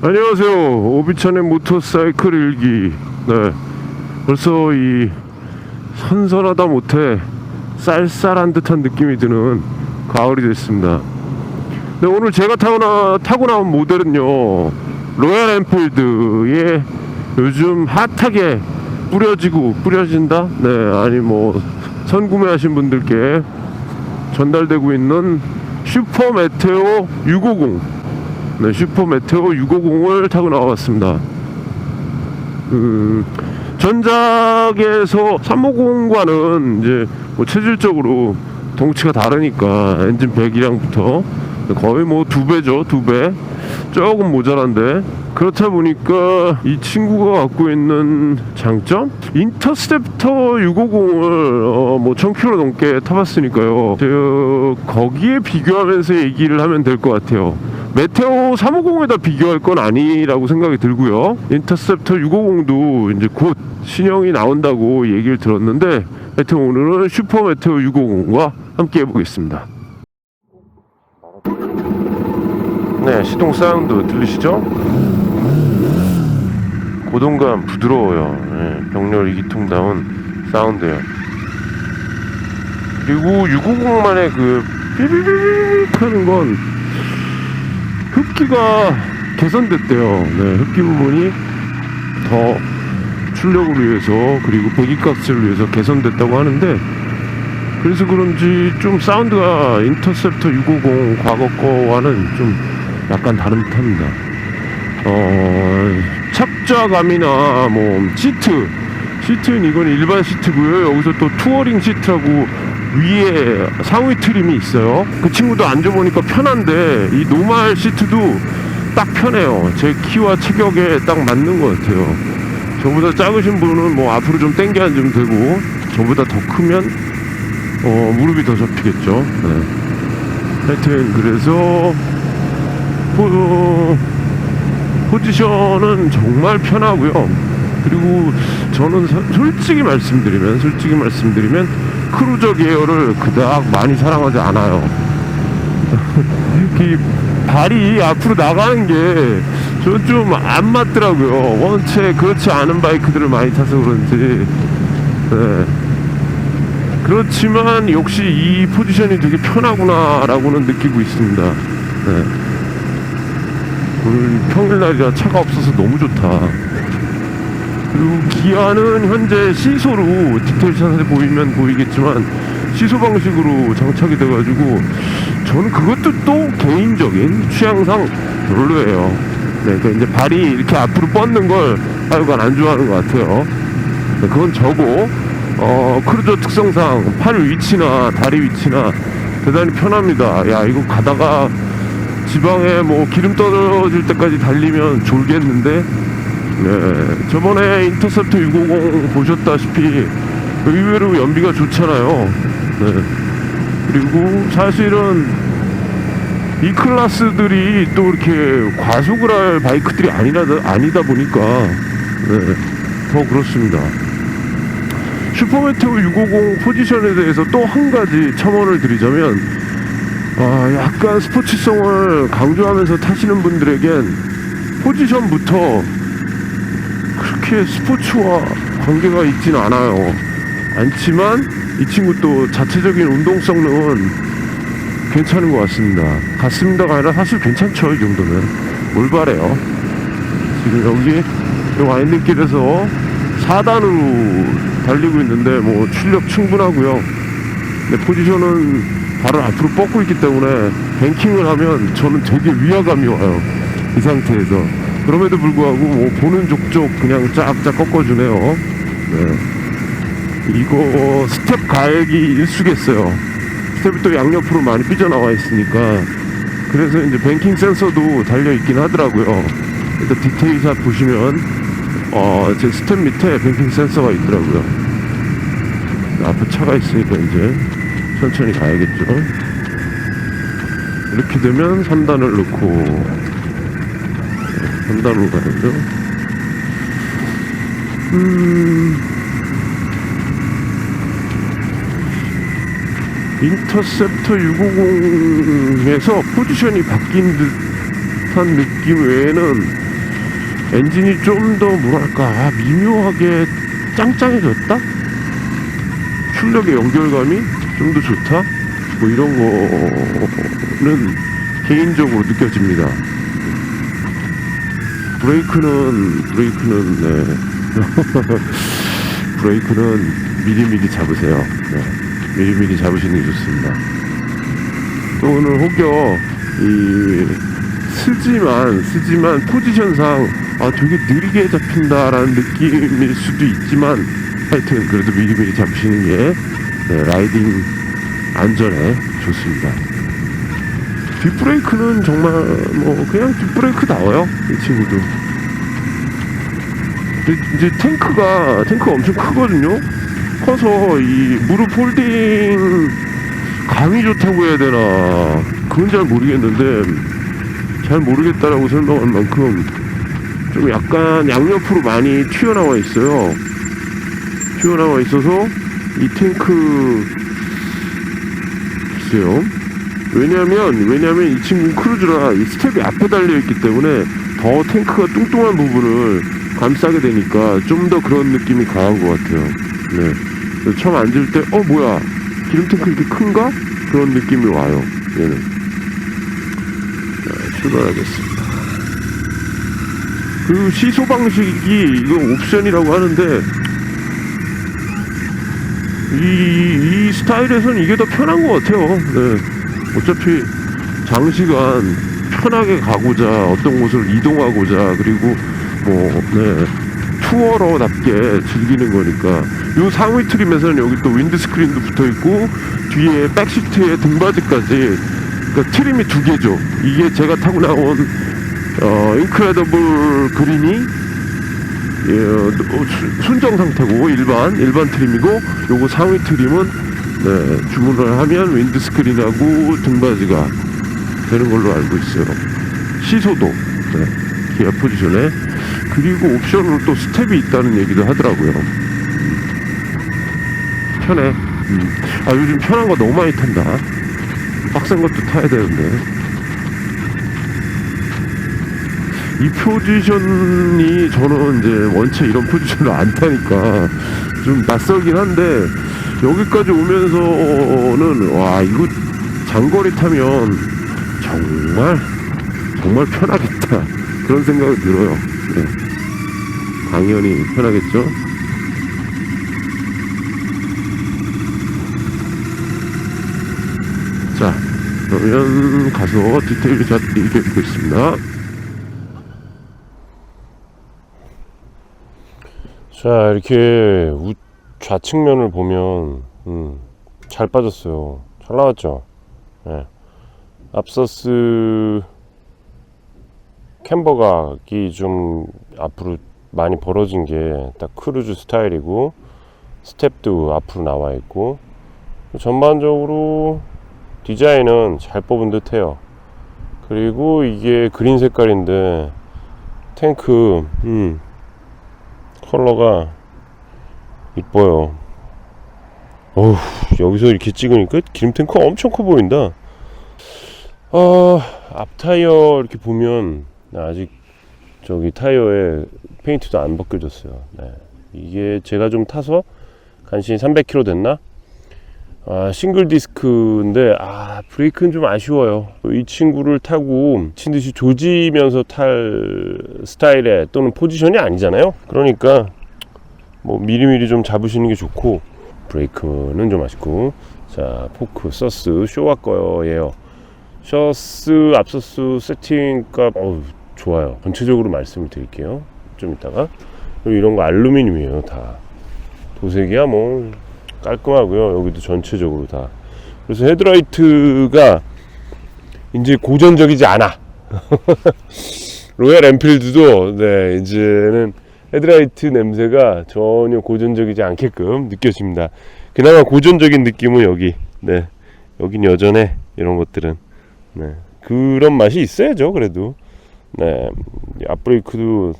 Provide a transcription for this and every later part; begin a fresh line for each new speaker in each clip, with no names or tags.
안녕하세요. 오비천의 모터사이클 일기. 네. 벌써 이 선선하다 못해 쌀쌀한 듯한 느낌이 드는 가을이 됐습니다. 네, 오늘 제가 타고, 나, 타고 나온 모델은요. 로얄 엔필드의 요즘 핫하게 뿌려지고 뿌려진다? 네, 아니 뭐 선구매하신 분들께 전달되고 있는 슈퍼 메테오 650 네, 슈퍼 메테오 650을 타고 나와봤습니다. 그 전작에서 350과는 이제 뭐 체질적으로 덩치가 다르니까 엔진 배기량부터 거의 뭐 두 배죠, 두 배. 조금 모자란데 그렇다 보니까 이 친구가 갖고 있는 장점 인터셉터 650을 어, 뭐 1000km 넘게 타봤으니까요. 제가 거기에 비교하면서 얘기를 하면 될 것 같아요. 메테오 350에다 비교할 건 아니라고 생각이 들고요. 인터셉터 650도 이제 곧 신형이 나온다고 얘기를 들었는데 하여튼 오늘은 슈퍼 메테오 650과 함께 해보겠습니다. 네, 시동 사운드 들리시죠? 고동감 부드러워요. 네, 병렬 이기통다운 사운드예요. 그리고 650만의 그 삐삐삐삐 하는 건 흡기가 개선됐대요. 네, 흡기 부분이 더 출력을 위해서 그리고 배기가스를 위해서 개선됐다고 하는데 그래서 그런지 좀 사운드가 인터셉터 650 과거 거와는 좀 약간 다른 듯합니다. 어, 착좌감이나 뭐 시트 시트는 이건 일반 시트고요. 여기서 또 투어링 시트라고 위에 상위 트림이 있어요. 그 친구도 앉아보니까 편한데 이 노말 시트도 딱 편해요. 제 키와 체격에 딱 맞는 것 같아요. 저보다 작으신 분은 뭐 앞으로 좀 당겨 앉으면 되고 저보다 더 크면 어, 무릎이 더 접히겠죠. 네. 하여튼 그래서 포, 포지션은 정말 편하고요. 그리고 저는 서- 솔직히 말씀드리면 솔직히 말씀드리면 크루저 계열을 그닥 많이 사랑하지 않아요. 이 발이 앞으로 나가는 게저좀안 맞더라고요. 원체 그렇지 않은 바이크들을 많이 타서 그런지. 네. 그렇지만 역시 이 포지션이 되게 편하구나라고는 느끼고 있습니다. 네. 오늘 평일날이라 차가 없어서 너무 좋다. 그리고 기아는 현재 시소로 디테일샷에 보이면 보이겠지만 시소 방식으로 장착이 돼가지고 저는 그것도 또 개인적인 취향상 별로예요. 네, 그러니까 이제 발이 이렇게 앞으로 뻗는 걸 하여간 안 좋아하는 것 같아요. 네, 그건 저고 어, 크루저 특성상 팔 위치나 다리 위치나 대단히 편합니다. 야 이거 가다가 지방에 뭐 기름 떨어질 때까지 달리면 졸겠는데 네, 저번에 인터셉터 650 보셨다시피 의외로 연비가 좋잖아요. 네. 그리고 사실은 이 클래스들이 또 이렇게 과속을 할 바이크들이 아니라, 아니다 보니까 네, 더 그렇습니다. 슈퍼메테오 650 포지션에 대해서 또 한 가지 첨언을 드리자면 아, 약간 스포츠성을 강조하면서 타시는 분들에겐 포지션부터 그렇게 스포츠와 관계가 있진 않아요. 않지만 이 친구 또 자체적인 운동성능은 괜찮은 것 같습니다. 같습니다가 아니라 사실 괜찮죠, 이 정도면. 올바래요. 지금 여기 이 와인딩길에서 4단으로 달리고 있는데 뭐 출력 충분하고요. 근데 포지션은 발을 앞으로 뻗고 있기 때문에 뱅킹을 하면 저는 되게 위화감이 와요. 이 상태에서. 그럼에도 불구하고 뭐 보는 족족 그냥 쫙쫙 꺾어주네요. 네. 이거 스텝 가액이 일수겠어요. 스텝이 또 양옆으로 많이 삐져나와 있으니까. 그래서 이제 뱅킹 센서도 달려 있긴 하더라고요. 일단 디테일샷 보시면 어, 제 스텝 밑에 뱅킹 센서가 있더라고요. 앞에 차가 있으니까 이제 천천히 가야겠죠. 이렇게 되면 3단을 넣고 3단으로 가야죠. 음, 인터셉터 650에서 포지션이 바뀐 듯한 느낌 외에는 엔진이 좀 더 뭐랄까 아, 미묘하게 짱짱해졌다? 출력의 연결감이 좀 더 좋다? 뭐 이런 거는 개인적으로 느껴집니다. 브레이크는 브레이크는 네. 브레이크는 미리미리 잡으세요. 네. 미리미리 잡으시는 게 좋습니다. 또 오늘 혹여 이 쓰지만 쓰지만 포지션상 아 되게 느리게 잡힌다라는 느낌일 수도 있지만 하여튼 그래도 미리미리 잡으시는 게 네, 라이딩 안전에 좋습니다. 뒷브레이크는 정말 뭐 그냥 뒷브레이크 나와요 이 친구도. 이제 탱크가 탱크가 엄청 크거든요. 커서 이 무릎 홀딩 감이 좋다고 해야 되나 그건 잘 모르겠는데 잘 모르겠다라고 설명할 만큼 좀 약간 양옆으로 많이 튀어나와 있어요. 튀어나와 있어서 이 탱크 글쎄요. 왜냐면 왜냐면 이 친구 크루즈라 이 스텝이 앞에 달려 있기 때문에 더 탱크가 뚱뚱한 부분을 감싸게 되니까 좀 더 그런 느낌이 강한 것 같아요. 네. 처음 앉을 때 어 뭐야 기름 탱크 이렇게 큰가 그런 느낌이 와요. 얘는. 자, 출발하겠습니다. 그 시소 방식이 이거 옵션이라고 하는데 이, 이 스타일에서는 이게 더 편한 것 같아요. 네. 어차피 장시간 편하게 가고자 어떤 곳을 이동하고자 그리고 뭐 네. 투어러답게 즐기는 거니까 요 상위 트림에서는 여기 또 윈드 스크린도 붙어 있고 뒤에 백시트에 등받이까지 그러니까 트림이 두 개죠. 이게 제가 타고 나온 어 인크레더블 그린이 예, 어, 수- 순정 상태고 일반 일반 트림이고 요거 상위 트림은 네, 주문을 하면 윈드 스크린하고 등받이가 되는 걸로 알고 있어요. 시소도 네, 기아 포지션에 그리고 옵션으로 또 스텝이 있다는 얘기도 하더라고요. 편해. 음. 아 요즘 편한 거 너무 많이 탄다. 빡센 것도 타야 되는데. 이 포지션이 저는 이제 원체 이런 포지션을 안 타니까 좀 낯설긴 한데 여기까지 오면서는 와 이거 장거리 타면 정말 정말 편하겠다 그런 생각이 들어요. 네. 당연히 편하겠죠. 자 그러면 가서 디테일 샷 얘기해 보겠습니다.
자 이렇게 우, 좌측면을 보면 음, 잘 빠졌어요 잘 나왔죠 예. 앞서스 캠버각이 좀 앞으로 많이 벌어진 게 딱 크루즈 스타일이고 스텝도 앞으로 나와 있고 전반적으로 디자인은 잘 뽑은 듯 해요 그리고 이게 그린 색깔인데 탱크 음, 컬러가 이뻐요. 어우, 여기서 이렇게 찍으니까 기름 탱크가 엄청 커 보인다. 아, 앞 타이어 이렇게 보면 아직 저기 타이어에 페인트도 안 벗겨졌어요. 네. 이게 제가 좀 타서 간신히 300km 됐나? 아, 싱글 디스크인데 아 브레이크는 좀 아쉬워요. 이 친구를 타고 미친 듯이 조지면서 탈 스타일의 또는 포지션이 아니잖아요. 그러니까 뭐 미리미리 좀 잡으시는 게 좋고 브레이크는 좀 아쉽고 자 포크 서스 쇼와 거예요. 셔스 앞서스 세팅값 어우 좋아요. 전체적으로 말씀을 드릴게요. 좀 이따가 이런 거 알루미늄이에요 다 도색이야 뭐 깔끔하고요. 여기도 전체적으로 다. 그래서 헤드라이트가 이제 고전적이지 않아. 로얄 엔필드도 네 이제는 헤드라이트 냄새가 전혀 고전적이지 않게끔 느껴집니다. 그나마 고전적인 느낌은 여기. 네 여긴 여전해 이런 것들은. 네 그런 맛이 있어야죠 그래도. 네 앞브레이크도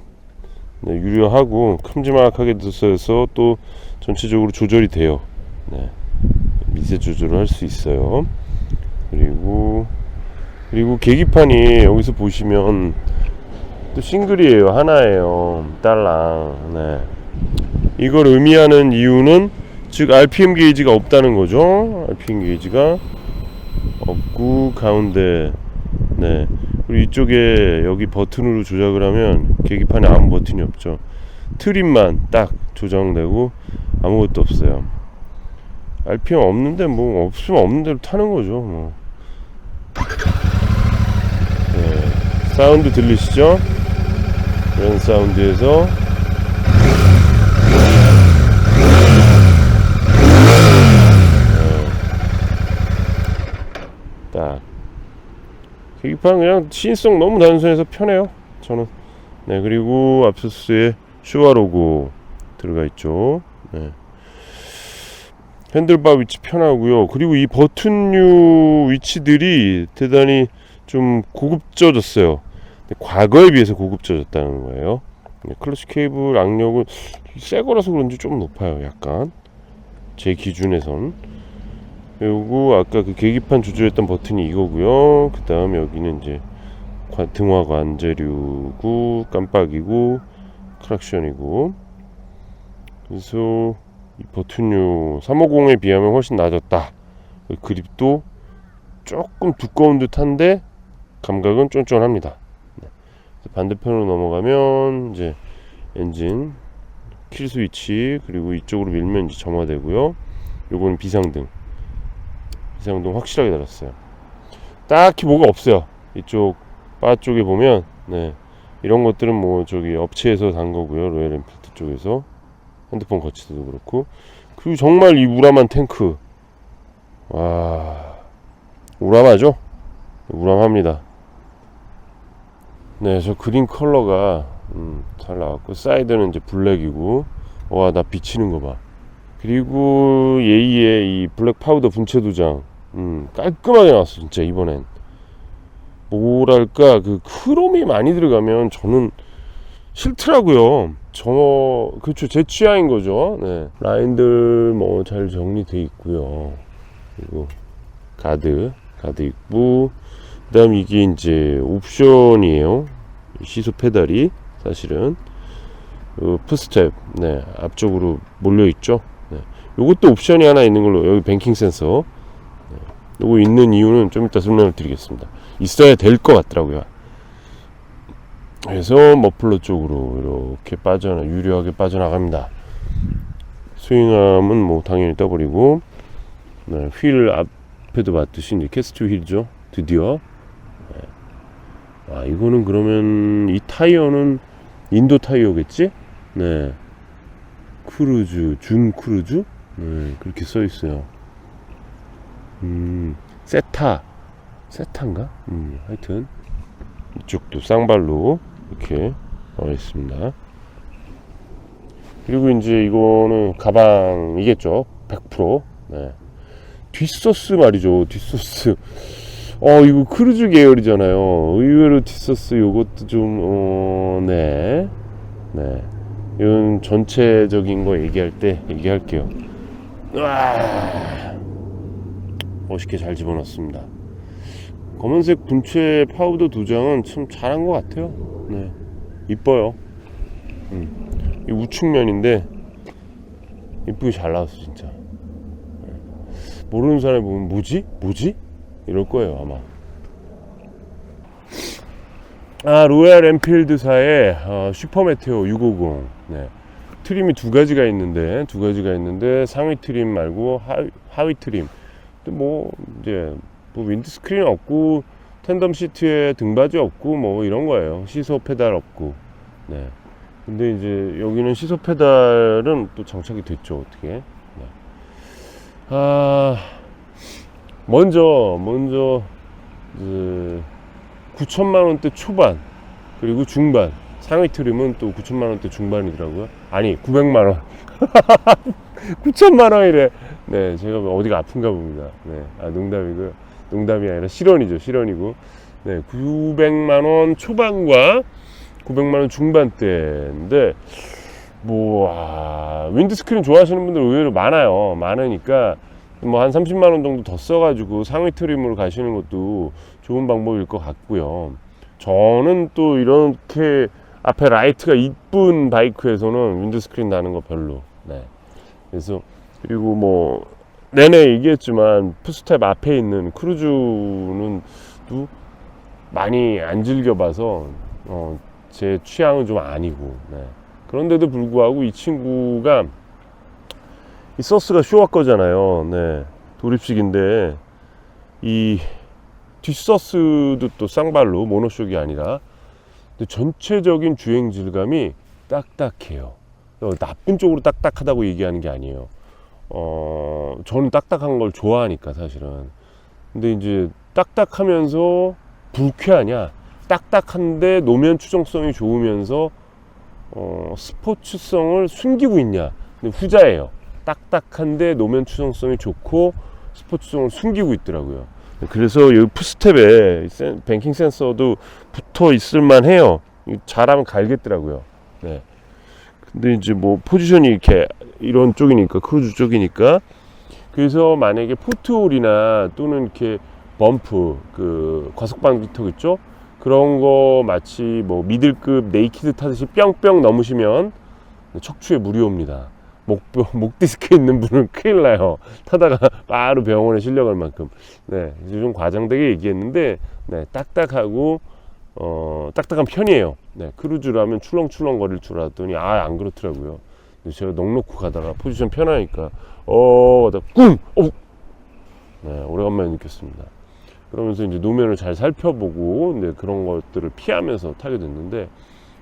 네, 유려하고 큼지막하게 써서 또 전체적으로 조절이 돼요. 네. 미세 조절을 할 수 있어요. 그리고 그리고 계기판이 여기서 보시면 또 싱글이에요. 하나예요. 딸랑. 네. 이걸 의미하는 이유는 즉 RPM 게이지가 없다는 거죠. RPM 게이지가 없고 가운데 네. 그리고 이쪽에 여기 버튼으로 조작을 하면 계기판에 아무 버튼이 없죠. 트림만 딱 조정되고 아무것도 없어요. RPM 없는데 뭐 없으면 없는 대로 타는 거죠. 뭐. 네. 사운드 들리시죠? 이런 사운드에서 네. 딱 계기판 그냥 시인성 너무 단순해서 편해요. 저는 네 그리고 앞서스에 슈와 로고 들어가 있죠. 네. 핸들바 위치 편하고요. 그리고 이 버튼류 위치들이 대단히 좀 고급져졌어요. 과거에 비해서 고급져졌다는 거예요. 네, 클러치 케이블 악력은 새 거라서 그런지 좀 높아요. 약간 제 기준에선. 그리고 아까 그 계기판 조절했던 버튼이 이거고요. 그 다음 여기는 이제 관- 등화 관제류고 깜빡이고 크락션이고 그래서 이 버튼류 350에 비하면 훨씬 낮았다. 그 그립도 조금 두꺼운 듯한데 감각은 쫀쫀합니다. 네. 반대편으로 넘어가면 이제 엔진 킬 스위치 그리고 이쪽으로 밀면 이제 점화되고요. 요거는 비상등. 비상등 확실하게 달았어요. 딱히 뭐가 없어요. 이쪽 바 쪽에 보면 네. 이런 것들은 뭐 저기 업체에서 단 거고요. 로얄 엔필드 쪽에서 핸드폰 거치대도 그렇고 그리고 정말 이 우람한 탱크 와 우람하죠? 우람합니다. 네, 저 그린 컬러가 음, 잘 나왔고 사이드는 이제 블랙이고 와 나 비치는 거 봐. 그리고 예의의 이 블랙 파우더 분체 도장 음, 깔끔하게 나왔어 진짜 이번엔 뭐랄까 그 크롬이 많이 들어가면 저는 싫더라고요. 저 그렇죠 제 취향인 거죠. 네. 라인들 뭐 잘 정리돼 있고요. 그리고 가드 가드 있고 그 다음 이게 이제 옵션이에요. 시소 페달이 사실은 그 푸스텝 네 앞쪽으로 몰려 있죠. 네. 요것도 옵션이 하나 있는 걸로 여기 뱅킹 센서 네. 요거 있는 이유는 좀 이따 설명을 드리겠습니다. 있어야 될 것 같더라고요. 그래서 머플러 쪽으로 이렇게 빠져나 유려하게 빠져나갑니다. 스윙함은 뭐 당연히 떠버리고 네, 휠 앞에도 봤듯이 이제 캐스트 휠이죠. 드디어 네. 아 이거는 그러면 이 타이어는 인도 타이어겠지? 네 크루즈 준 크루즈 네 그렇게 써 있어요. 음 세타 세타인가? 음 하여튼 이쪽도 쌍발로 이렇게 나와 있습니다. 그리고 이제 이거는 가방이겠죠. 100%. 네. 뒷소스 말이죠. 뒷소스. 어, 이거 크루즈 계열이잖아요. 의외로 뒷소스 요것도 좀, 어, 네. 네. 이건 전체적인 거 얘기할 때 얘기할게요. 와. 멋있게 잘 집어넣습니다. 검은색 분체 파우더 두 장은 참 잘한 것 같아요. 네, 이뻐요. 음. 이 우측면인데 이쁘게 잘 나왔어 진짜. 네. 모르는 사람이 보면 뭐지? 뭐지? 이럴 거예요 아마. 아 로얄 엔필드사의 어, 슈퍼메테오 650. 네. 트림이 두 가지가 있는데 두 가지가 있는데 상위 트림 말고 하위, 하위 트림. 근데 뭐 이제 뭐 윈드스크린 없고 텐덤 시트에 등받이 없고 뭐 이런 거예요. 시소 페달 없고. 네. 근데 이제 여기는 시소 페달은 또 장착이 됐죠. 어떻게? 네. 아 먼저 먼저 그 9천만 원대 초반 그리고 중반 상위 트림은 또 9천만 원대 중반이더라고요. 아니 900만 원. 9천만 원이래. 네, 제가 어디가 아픈가 봅니다. 네, 아 농담이고요. 농담이 아니라 실언이죠. 실언이고. 네, 900만 원 초반과 900만 원 중반대인데 뭐 아, 윈드스크린 좋아하시는 분들 의외로 많아요. 많으니까 뭐 한 30만 원 정도 더 써가지고 상위 트림으로 가시는 것도 좋은 방법일 것 같고요. 저는 또 이렇게 앞에 라이트가 이쁜 바이크에서는 윈드스크린 나는 거 별로. 네. 그래서 그리고 뭐 내내 얘기했지만 푸스텝 앞에 있는 크루즈는 또 많이 안 즐겨봐서 어, 제 취향은 좀 아니고 네. 그런데도 불구하고 이 친구가 이 서스가 쇼와 거잖아요. 네. 도립식인데 이 뒷서스도 또 쌍발로 모노쇼이 아니라 근데 전체적인 주행 질감이 딱딱해요. 어, 나쁜 쪽으로 딱딱하다고 얘기하는 게 아니에요. 어, 저는 딱딱한 걸 좋아하니까 사실은. 근데 이제 딱딱하면서 불쾌하냐? 딱딱한데 노면 추정성이 좋으면서 어, 스포츠성을 숨기고 있냐? 근데 후자예요. 딱딱한데 노면 추정성이 좋고 스포츠성을 숨기고 있더라고요. 그래서 이 푸스텝에 센- 뱅킹 센서도 붙어 있을만 해요. 잘하면 갈겠더라고요. 네. 근데 이제 뭐 포지션이 이렇게 이런 쪽이니까 크루즈 쪽이니까 그래서 만약에 포트홀이나 또는 이렇게 범프 그 과속방 비턱 있죠? 그런 거 마치 뭐 미들급 네이키드 타듯이 뿅뿅 넘으시면 척추에 물이 옵니다. 목, 목 디스크 있는 분은 큰일 나요. 타다가 바로 병원에 실려갈 만큼. 네, 이제 좀 과장되게 얘기했는데, 네, 딱딱하고, 어, 딱딱한 편이에요. 네, 크루즈라면 출렁출렁 거릴 줄 알았더니, 아, 안 그렇더라고요. 제가 넉넉히 가다가 포지션 편하니까, 어, 나 꿍! 어! 네, 오래간만에 느꼈습니다. 그러면서 이제 노면을 잘 살펴보고, 네, 그런 것들을 피하면서 타게 됐는데,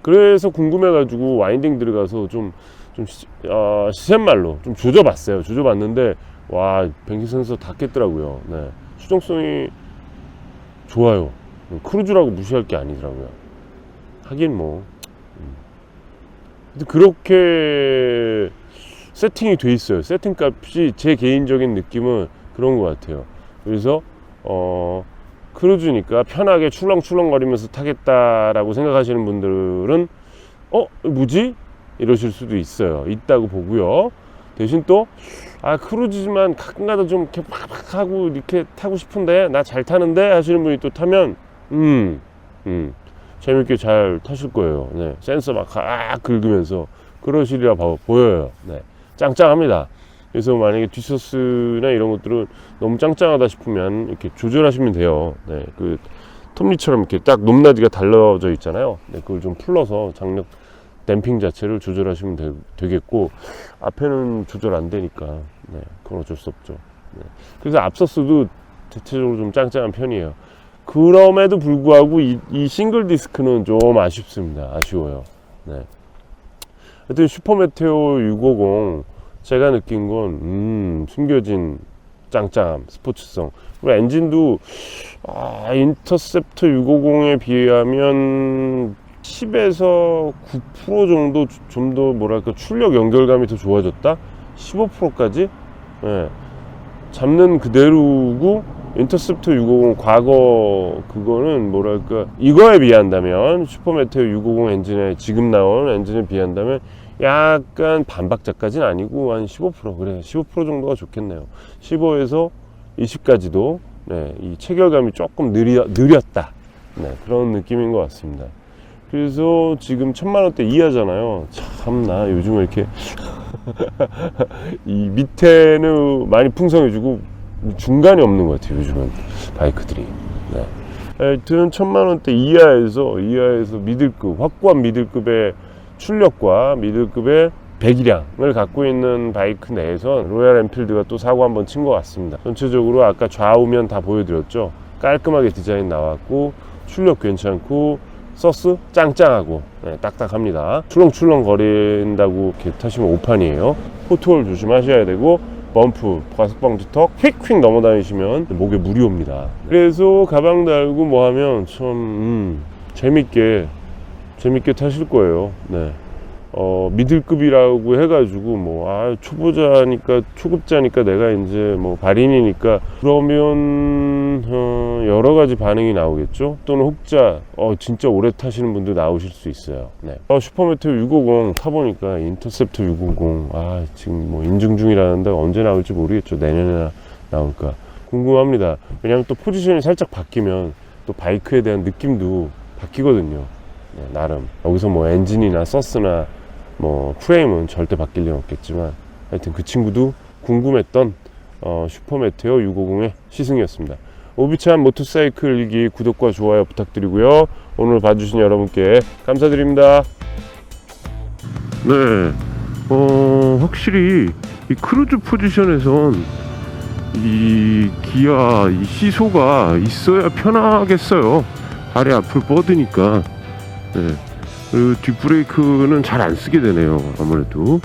그래서 궁금해가지고 와인딩 들어가서 좀, 좀 시, 어, 시샘말로 좀 조져봤어요. 조져봤는데 와 뱅킹 센서 다 깼더라고요. 네. 수정성이 좋아요. 크루즈라고 무시할 게 아니더라고요. 하긴 뭐. 음. 근데 그렇게 세팅이 돼 있어요. 세팅 값이 제 개인적인 느낌은 그런 것 같아요. 그래서 어 크루즈니까 편하게 출렁출렁거리면서 타겠다라고 생각하시는 분들은 어 뭐지 이러실 수도 있어요. 있다고 보고요. 대신 또, 아, 크루즈지만 가끔가다 좀 이렇게 팍팍 하고 이렇게 타고 싶은데, 나 잘 타는데 하시는 분이 또 타면, 음, 음, 재밌게 잘 타실 거예요. 네. 센서 막, 아, 긁으면서 그러시리라 봐- 보여요. 네. 짱짱합니다. 그래서 만약에 뒷서스나 이런 것들은 너무 짱짱하다 싶으면 이렇게 조절하시면 돼요. 네. 그, 톱니처럼 이렇게 딱 높낮이가 달라져 있잖아요. 네. 그걸 좀 풀러서 장력, 댐핑 자체를 조절하시면 되, 겠고 앞에는 조절 안 되니까 네, 그건 어쩔 수 없죠. 네. 그래서 앞서스도 대체적으로 좀 짱짱한 편이에요. 그럼에도 불구하고 이, 이 싱글 디스크는 좀 아쉽습니다. 아쉬워요. 네. 하여튼 슈퍼메테오 650 제가 느낀 건 음, 숨겨진 짱짱함, 스포츠성. 그리고 엔진도 아, 인터셉터 650에 비하면 10에서 9% 정도 좀 더 뭐랄까 출력 연결감이 더 좋아졌다? 15%까지? 예. 잡는 그대로고 인터셉터 650 과거 그거는 뭐랄까 이거에 비한다면 슈퍼메테오 650 엔진에 지금 나온 엔진에 비한다면 약간 반박자까지는 아니고 한 15% 그래 15% 정도가 좋겠네요 15에서 20까지도 네, 이 체결감이 조금 느려, 느렸다 네, 그런 느낌인 것 같습니다 그래서 지금 천만 원대 이하잖아요. 참 나 요즘 왜 이렇게 이 밑에는 많이 풍성해지고 중간이 없는 것 같아요. 요즘은 바이크들이. 네. 하여튼 천만 원대 이하에서 이하에서 미들급 확고한 미들급의 출력과 미들급의 배기량을 갖고 있는 바이크 내에선 로얄 엔필드가 또 사고 한번 친 것 같습니다. 전체적으로 아까 좌우면 다 보여드렸죠. 깔끔하게 디자인 나왔고 출력 괜찮고 서스 짱짱하고 네, 딱딱합니다. 출렁출렁 거린다고 이렇게 타시면 오판이에요. 포트홀 조심하셔야 되고 범프, 과속방 뒤턱 휙휙 넘어다니시면 목에 물이 옵니다. 그래서 가방 달고 뭐 하면 참 음, 재밌게 재밌게 타실 거예요. 네. 어, 미들급이라고 해가지고 뭐, 아, 초보자니까, 초급자니까 내가 이제 뭐, 발인이니까, 그러면, 어, 여러 가지 반응이 나오겠죠? 또는 혹자, 어, 진짜 오래 타시는 분도 나오실 수 있어요. 네. 어, 슈퍼메테오 650 타보니까, 인터셉터 650, 아, 지금 뭐, 인증 중이라는데 언제 나올지 모르겠죠. 내년에 나올까. 궁금합니다. 왜냐면 또 포지션이 살짝 바뀌면, 또 바이크에 대한 느낌도 바뀌거든요. 네, 나름 여기서 뭐 엔진이나 서스나 뭐 프레임은 절대 바뀔 리는 없겠지만 하여튼 그 친구도 궁금했던 어, 슈퍼메테오 650의 시승이었습니다. 오비찬 모터사이클 일기 구독과 좋아요 부탁드리고요. 오늘 봐주신 여러분께 감사드립니다.
네, 어, 확실히 이 크루즈 포지션에선 이 기아 이 시소가 있어야 편하겠어요. 아래 앞을 뻗으니까. 네. 그리고 뒷브레이크는 잘 안 쓰게 되네요. 아무래도.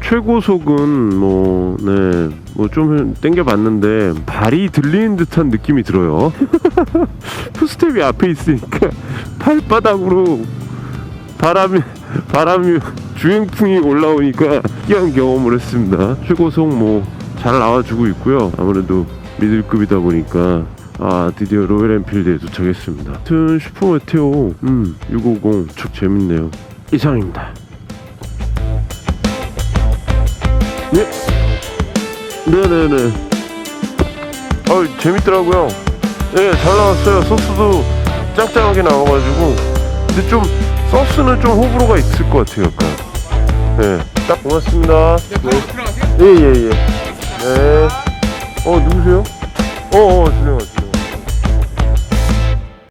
최고속은 뭐, 네, 뭐 좀 땡겨봤는데 발이 들리는 듯한 느낌이 들어요. 푸스텝이 앞에 있으니까 발바닥으로 바람이 바람이 주행풍이 올라오니까 희한 경험을 했습니다. 최고속 뭐 잘 나와주고 있고요. 아무래도 미들급이다 보니까 아 드디어 로열 엔필드에 도착했습니다. 하여튼 슈퍼메테오 음 650 çok 재밌네요. 이상입니다. 네, 네네네. 어 재밌더라고요. 네, 잘 나왔어요. 소스도 짱짱하게 나와가지고 근데 좀 소스는 좀 호불호가 있을 것 같아요. 약간. 네, 딱 고맙습니다. 네. 예, 예, 예. 네. 어, 누구세요? 어, 어, 주세요.